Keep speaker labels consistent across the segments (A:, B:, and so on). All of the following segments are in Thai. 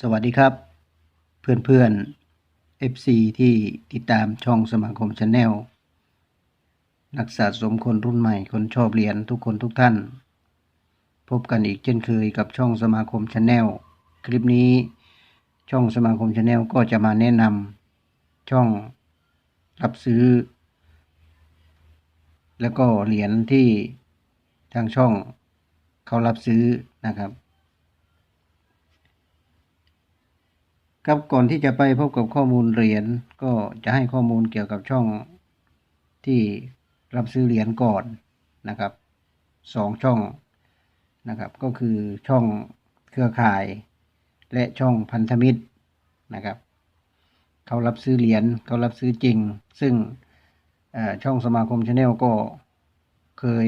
A: สวัสดีครับ เพื่อนเพื่อน FC ที่ติดตามช่องสมาคมชาแนลนักสะสมคนรุ่นใหม่คนชอบเหรียญทุกคนทุกท่าน พบกันอีกเช่นเคยกับช่องสมาคมชาแนลคลิปนี้ช่องสมาคมชาแนลก็จะมาแนะนำช่องรับซื้อ แล้วก็เหรียญที่ทางช่องเขารับซื้อนะครับ ครับก่อนที่จะไปพบกับข้อมูลเหรียญก็จะให้ข้อมูลเกี่ยวกับช่องที่รับซื้อเหรียญก่อนนะครับสองช่องนะครับ ก็คือช่องเครือข่าย และช่องพันธมิตรนะครับ เขารับซื้อเหรียญเขารับซื้อจริง ซึ่งช่องสมาคมชาแนลก็เคย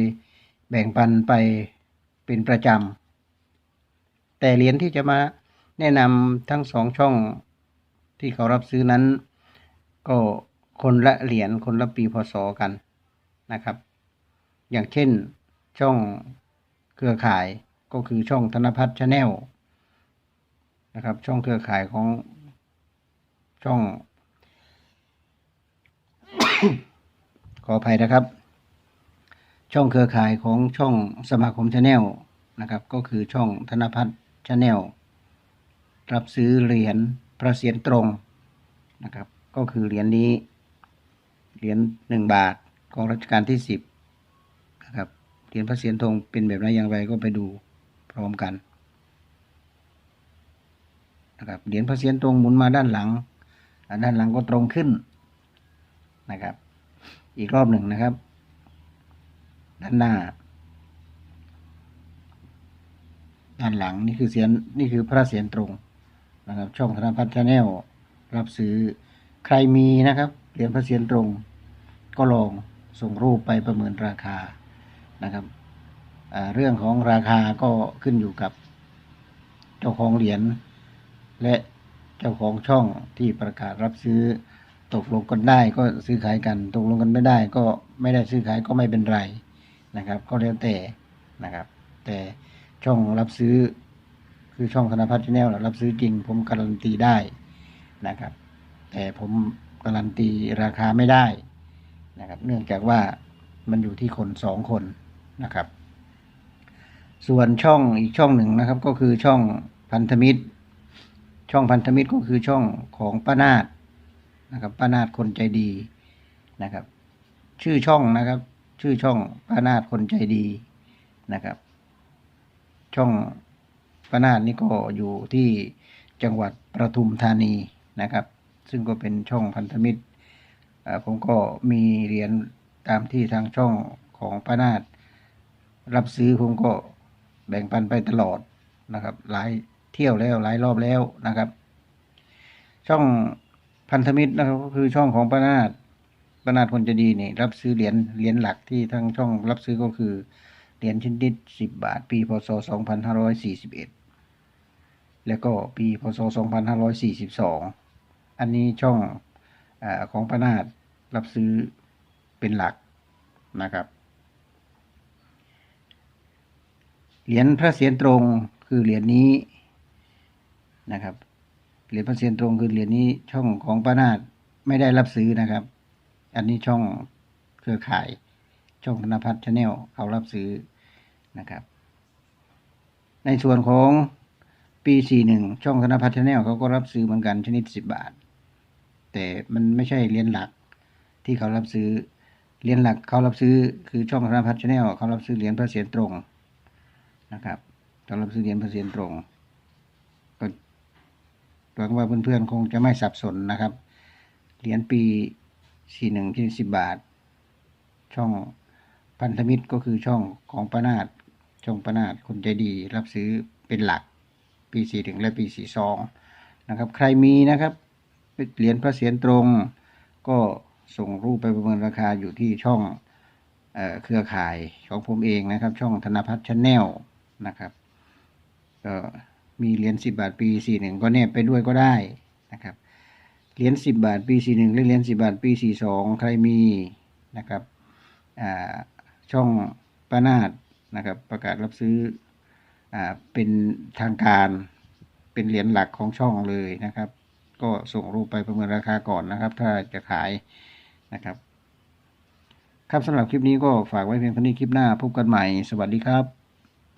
A: แบ่งปันไปเป็นประจำแต่เหรียญที่จะมา แนะนำทั้งสองช่องที่เขารับซื้อนั้น ก็คนละเหรียญคนละปีพศกันนะครับ อย่างเช่นช่องเครือข่ายก็คือช่องธนพัฒน์ชาแนลนะครับช่องเครือข่ายของช่อง ขออภัยนะครับ ช่องเครือข่ายของช่องสมาคมชาแนลนะครับ ก็คือช่องธนพัฒน์ชาแนล รับซื้อเหรียญพระเศียรตรงนะครับ ก็คือเหรียญนี้ เหรียญหนึ่งบาทของรัชกาลที่สิบนะครับเหรียญพระเศียรตรงเป็นแบบไหนอย่างไรก็ไปดูพร้อมกันนะครับเหรียญพระเศียรตรงหมุนมาด้านหลังด้านหลังก็ตรงขึ้นนะครับ อีกรอบหนึ่งนะครับ ด้านหน้า ด้านหลังนี่คือเสียนนี่คือพระเสียรตรง นะครับ ช่องธนพัฒน์ชาแนลรับซื้อใครมีนะครับเหรียญพระเสียรตรง ก็ลองส่งรูปไปประเมินราคานะครับเรื่องของราคาก็ขึ้นอยู่กับ เจ้าของเหรียญและเจ้าของช่องที่ประกาศรับซื้อตกลงกันได้ก็ซื้อขายกัน ตกลงกันไม่ได้ก็ไม่ได้ซื้อขายก็ไม่เป็นไรนะครับ ก็แล้วแต่นะครับ แต่ช่องรับซื้อ คือช่องธนพัฒน์ชาแนลรับซื้อจริง ผมการันตีได้นะครับ แต่ผมการันตีราคาไม่ได้นะครับ เนื่องจากว่ามันอยู่ที่คนสองคนนะครับ ส่วนช่องอีกช่องหนึ่งนะครับ ก็คือช่องพันธมิตร ช่องพันธมิตรก็คือช่องของป้านาดนะครับป้านาดคนใจดีนะครับ ชื่อช่องนะครับ ชื่อช่องป้านาดคนใจดีนะครับ ช่อง ป้านาดนี่ก็อยู่ที่จังหวัดประทุมธานีนะครับ ซึ่งก็เป็นช่องพันธมิตรผมก็มีเหรียญตามที่ทางช่องของป้านาดรับซื้อผมก็แบ่งปันไปตลอดนะครับ หลายเที่ยวแล้วหลายรอบแล้วนะครับ ช่องพันธมิตรนะครับก็คือช่องของป้านาดป้านาดคนจะดีนี่รับซื้อเหรียญเหรียญหลักที่ทางช่องรับซื้อก็คือ เหรียญชนิดสิบบาท ปีพศสองพันห้าร้อยสี่สิบเอ็ดแล้วก็ปีพศสองพันห้าร้อยสี่สิบสองอันนี้ช่องอของพนาดรับซื้อเป็นหลักนะครับเหรียญพระเศียรตรงคือเหรียญนี้นะครับเหรียญพระเศียรตรงคือเหรียญนี้ช่องของพนาดไม่ได้รับซื้อนะครับ อันนี้ช่องเครือข่ายช่องธนพัฒน์ชาแนลเขารับซื้อ นะครับ ในส่วนของปี41ช่องธนพัฒน์ชาแนลเขาก็รับซื้อเหมือนกันชนิด 10 บาท แต่มันไม่ใช่เหรียญหลักที่เขารับซื้อเหรียญหลักเขารับซื้อคือช่องธนพัฒน์ชาแนลเขารับซื้อเหรียญพระเศียรตรงนะครับเขารับซื้อเหรียญพระเศียรตรงก็หวังว่าเพื่อนๆคงจะไม่สับสนนะครับเหรียญปี41ที่10บาท ช่องพันธมิตรก็คือช่องของปนาด ช่องปนาดคนใจดี รับซื้อเป็นหลักปีสี่ถึงและปีสี่สองนะครับ ใครมีนะครับเหรียญพระเศียรตรง ก็ส่งรูปไปประเมินราคาอยู่ที่ช่องเอเครือข่ายของผมเองนะครับ ช่องธนพัฒน์ชาแนลนะครับก็มีเหรียญสิบบาทปีสี่หนึ่งก็แนบไปด้วยก็ได้นะครับเหรียญสิบบาทปีสี่หนึ่งและเหรียญสิบาทปีสี่สองใครมีนะครับช่องป้านาด นะครับ ประกาศรับซื้ออเป็นทางการเป็นเหรียญหลักของช่องเลยนะครับ ก็ส่งรูปไปประเมินราคาก่อนนะครับ ถ้าจะขายนะครับครับสำหรับคลิปนี้ก็ฝากไว้เพียงเท่านี้คลิปหน้าพบกันใหม่ สวัสดีครับ